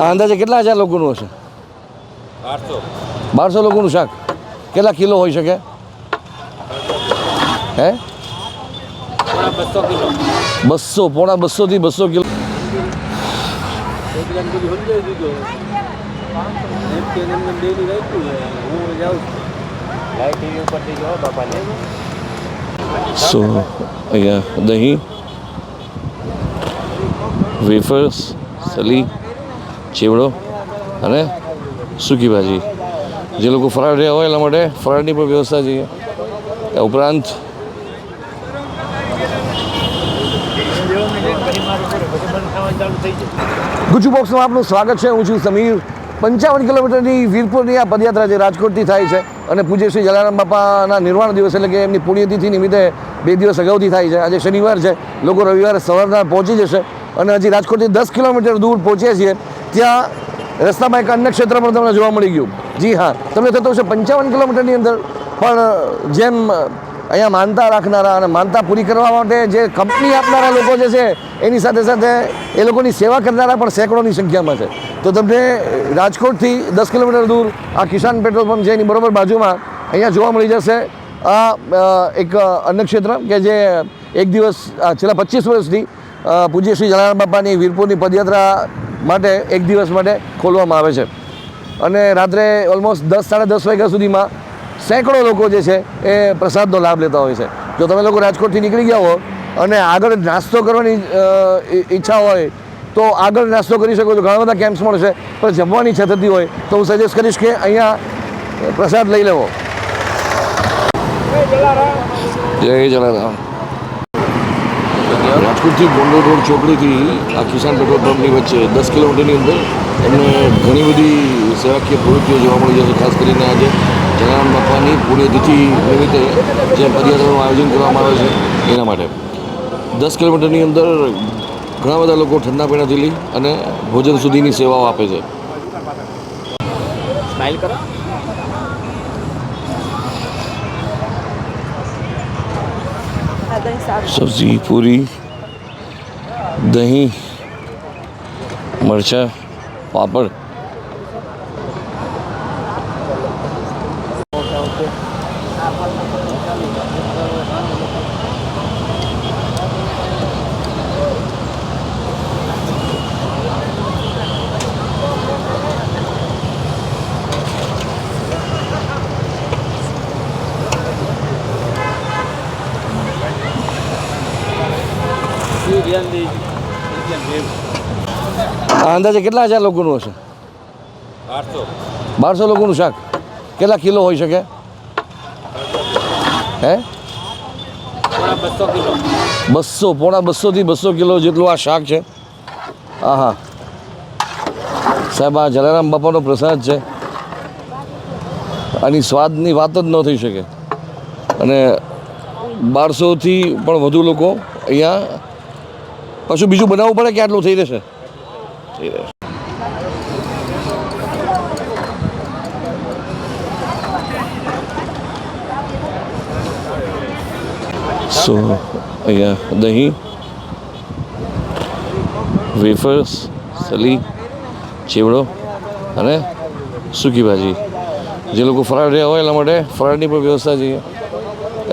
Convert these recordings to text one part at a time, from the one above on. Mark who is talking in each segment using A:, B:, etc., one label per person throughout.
A: આ અંદાજે કેટલા હજાર લોકોનું હશે? બારસો. લોકોનું શાક. કેટલા કિલો હોઈ શકે? હે?
B: બસો
A: પોણા બસોથી બસો કિલો. સો અહીંયા દહીં વેફર્સ સલી ચેવડો અને સૂકી ભાજી. જે લોકો ફરાળ રહ્યા હોય એના માટે ફરાળની પણ વ્યવસ્થા છે. ઉપરાંત ગુજુ બોક્સમાં આપનું સ્વાગત છે. હું છું સમીર. પંચાવન કિલોમીટરની વીરપુરની આ પદયાત્રા જે રાજકોટથી થાય છે અને પૂજ્ય શ્રી જલારામ બાપાના નિર્વાણ દિવસ એટલે કે એમની પુણ્યતિથિ નિમિત્તે બે દિવસ અગાઉથી થાય છે. આજે શનિવાર છે. લોકો રવિવારે સવારના પહોંચી જશે અને હજી રાજકોટથી દસ કિલોમીટર દૂર પહોંચ્યા છીએ. ત્યાં રસ્તામાં એક અન્ય ક્ષેત્ર પણ તમને જોવા મળી ગયું. જી હા, તમને થતું હશે પંચાવન કિલોમીટરની અંદર. પણ, જેમ અહીંયા માનતા રાખનારા અને માનતા પૂરી કરવા માટે જે કંપની આપનારા લોકો જે છે, એની સાથે સાથે એ લોકોની સેવા કરનારા પણ સેંકડોની સંખ્યામાં છે. તો તમને રાજકોટથી દસ કિલોમીટર દૂર આ કિસાન પેટ્રોલ પંપ છે એની બરોબર બાજુમાં અહીંયા જોવા મળી જશે. આ એક અન્ય ક્ષેત્ર કે જે એક દિવસ છેલ્લા પચીસ વર્ષથી પૂજ્ય શ્રી જલારામ બાપાની વીરપુરની પદયાત્રા માટે એક દિવસ માટે ખોલવામાં આવે છે. અને રાત્રે ઓલમોસ્ટ દસ સાડા દસ વાગ્યા સુધીમાં સેંકડો લોકો જે છે એ પ્રસાદનો લાભ લેતા હોય છે. જો તમે લોકો રાજકોટથી નીકળી ગયા હો અને આગળ નાસ્તો કરવાની ઈચ્છા હોય તો આગળ નાસ્તો કરી શકો છો. ઘણા બધા કેમ્પ્સ પણ છે પણ જમવાની ઈચ્છા થતી હોય તો હું સજેસ્ટ કરીશ કે અહીંયા પ્રસાદ લઈ લેવો. જય જલારામ. રાજકોટથી ગોંડલ રોડ ચોકડીથી આ કિસાન પેટ્રોલ પંપની વચ્ચે દસ કિલોમીટરની અંદર એમને ઘણી બધી સેવાકીય પ્રવૃત્તિઓ જોવા મળી છે ખાસ કરીને આજે જલારામ બાપાની પુણ્યતિથિ નિમિત્તે જે પદયાત્રાનું આયોજન કરવામાં આવે છે એના માટે. દસ કિલોમીટરની અંદર ઘણા બધા લોકો ઠંડા પીણાથી લઈ અને ભોજન સુધીની સેવાઓ આપે છે.
B: સ્માઇલ કરો.
A: સબ્જી પૂરી દહીં મરચાં પાપડ અંદાજે કેટલા હજાર લોકોનું હશે? બારસો લોકોનું શાક. કેટલા કિલો હોઈ શકે? હે?
B: બસો,
A: પોણા બસોથી બસો કિલો જેટલું આ શાક છે. હા હા સાહેબ, આ જલારામ બાપાનો પ્રસાદ છે. આની સ્વાદની વાત જ ન થઈ શકે. અને બારસોથી પણ વધુ લોકો અહીંયા પાછું બીજું બનાવવું પડે કે આટલું થઈ રહેશે થઈ રહેશે સો અહીંયા દહીં વેફર્સ સલી ચેવડો અને સૂકી ભાજી. જે લોકો ફરાળ રહ્યા હોય એના માટે ફરાળની પણ વ્યવસ્થા છે. એ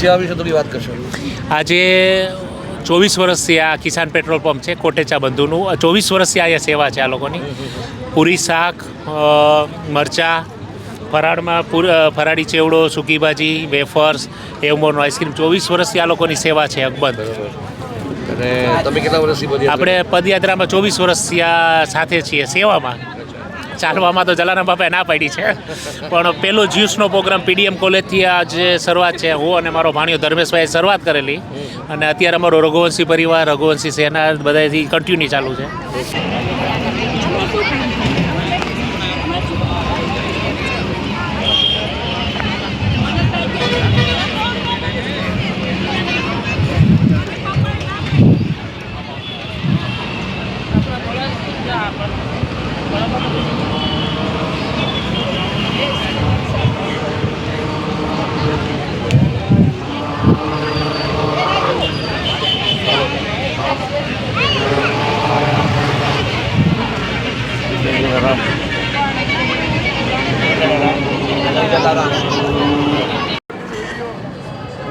A: સેવા વિશે થોડી વાત કરશો?
C: આજે ચોવીસ વર્ષથી આ કિસાન પેટ્રોલ પંપ છે કોટેચા બંધુનું. ચોવીસ વર્ષથી આ સેવા છે આ લોકોની. પૂરી શાક મરચાં ફરાળમાં ફરાળી ચેવડો સૂકી ભાજી વેફર્સ એવમોનો આઈસ્ક્રીમ. ચોવીસ વર્ષથી આ લોકોની સેવા છે અકબંધ.
A: અને તમે કેટલા વર્ષથી
C: આપણે પદયાત્રામાં ચોવીસ વર્ષથી આ સાથે છીએ સેવામાં. ચાલવામાં તો જલારામ બાપાએ ના પાડી છે. પણ પેલો જ્યુસનો પ્રોગ્રામ પીડીએમ કોલેજથી આ જે શરૂઆત છે. હું અને મારો ભાણિયો ધર્મેશભાઈએ શરૂઆત કરેલી. અને અત્યારે અમારો રઘુવંશી પરિવાર, રઘુવંશી સેના બધાથી કન્ટિન્યુ ચાલુ છે.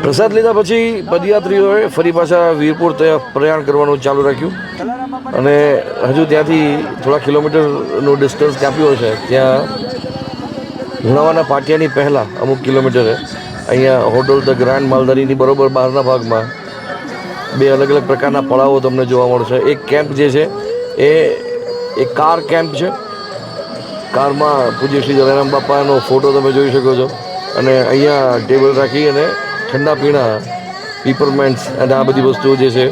A: પ્રસાદ લીધા પછી પદયાત્રીઓએ ફરી પાછા વીરપુર ત્યાં પ્રયાણ કરવાનું ચાલુ રાખ્યું. અને હજુ ત્યાંથી થોડા કિલોમીટરનું ડિસ્ટન્સ કાપ્યું હશે ત્યાં લુણાવાના પાટિયાની પહેલાં અમુક કિલોમીટરે અહીંયા હોટલ ધ ગ્રાન્ડ માલધારીની બરોબર બહારના ભાગમાં બે અલગ અલગ પ્રકારના પડાવો તમને જોવા મળશે. એક કેમ્પ જે છે એ એક કાર કેમ્પ છે. કારમાં પૂજ્ય શ્રી જલારામ બાપાનો ફોટો તમે જોઈ શકો છો. અને અહીંયા ટેબલ રાખી અને ઠંડા પીણા પીપરમેન્ટ્સ અને આ બધી વસ્તુઓ જે છે,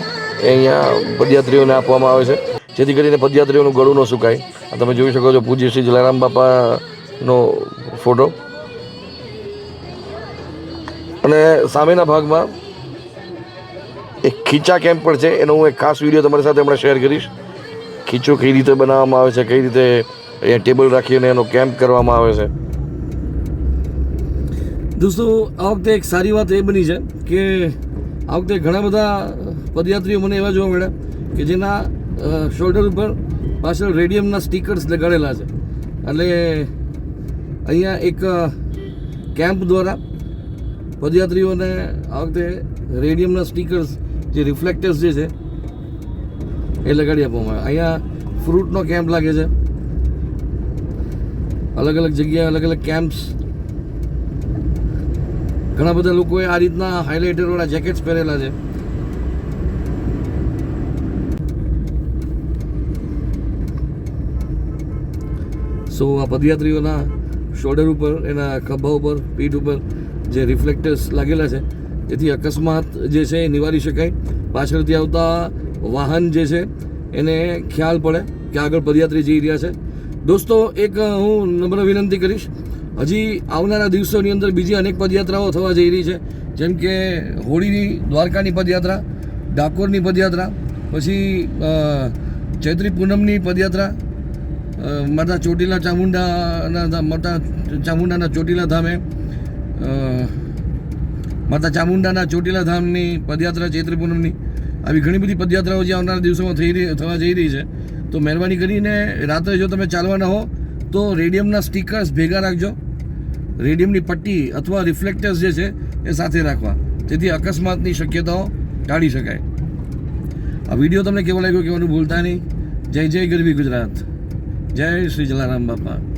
A: એ અહીંયા પદયાત્રીઓને આપવામાં આવે છે. જેથી કરીને પદયાત્રીઓનું ગળું ન સુકાય. તમે જોઈ શકો છો, પૂજ્ય શ્રી જલારામ બાપાનો ફોટો. અને સામેના ભાગમાં એક ખીચા કેમ્પ પણ છે. એનો હું એક ખાસ વીડિયો તમારી સાથે હમણાં શેર કરીશ. ખીચો કઈ રીતે બનાવવામાં આવે છે, કઈ રીતે અહીંયા ટેબલ રાખીને એનો કેમ્પ કરવામાં આવે છે. દોસ્તો, આ વખતે એક સારી વાત એ બની છે કે આ વખતે ઘણા બધા પદયાત્રીઓ મને એવા જોવા મળ્યા કે જેના શોલ્ડર ઉપર પાછળ રેડિયમના સ્ટીકર્સ લગાડેલા છે. એટલે અહીંયા એક કેમ્પ દ્વારા પદયાત્રીઓને આ વખતે રેડિયમના સ્ટીકર્સ, જે રિફ્લેક્ટર્સ જે છે, એ લગાડી આપવામાં આવે અહીંયા ફ્રૂટનો કેમ્પ લાગે છે. અલગ અલગ જગ્યાએ અલગ અલગ કેમ્પ્સ ઘણા બધા લોકોએ આ રીતના હાઇલાઇટરવાળા જેકેટ્સ પહેરેલા છે. સો આ પદયાત્રીઓના શોલ્ડર ઉપર, એના ખભા ઉપર, પીઠ ઉપર જે રિફ્લેક્ટર્સ લાગેલા છે, જેથી અકસ્માત જે છે એ નિવારી શકાય. પાછળથી આવતા વાહન જે છે, એને ખ્યાલ પડે કે આગળ પદયાત્રી જઈ રહ્યા છે. દોસ્તો, એક હું નમ્ર વિનંતી કરીશ હજી આવનારા દિવસોની અંદર બીજી અનેક પદયાત્રાઓ થવા જઈ રહી છે. જેમ કે હોળીની દ્વારકાની પદયાત્રા, ડાકોરની પદયાત્રા, પછી ચૈત્રી પૂનમની પદયાત્રા માતા ચોટીલા ચામુંડાના માતા ચામુંડાના ચોટીલા ધામે માતા ચામુંડાના ચોટીલા ધામની પદયાત્રા, ચૈત્રી પૂનમની, આવી ઘણી બધી પદયાત્રાઓ જે આવનારા દિવસોમાં થઈ રહી, થવા જઈ રહી છે. તો મહેરબાની કરીને રાત્રે જો તમે ચાલવાના હો તો રેડિયમના સ્ટીકર્સ ભેગા રાખજો. રેડિયમની પટ્ટી અથવા રિફ્લેક્ટર્સ જે છે, એ સાથે રાખવા. જેથી અકસ્માતની શક્યતાઓ ટાળી શકાય. આ વીડિયો તમને કેવો લાગ્યો કહેવાનું ભૂલતા નહીં. જય જય ગરવી ગુજરાત. જય શ્રી જલારામ બાપા.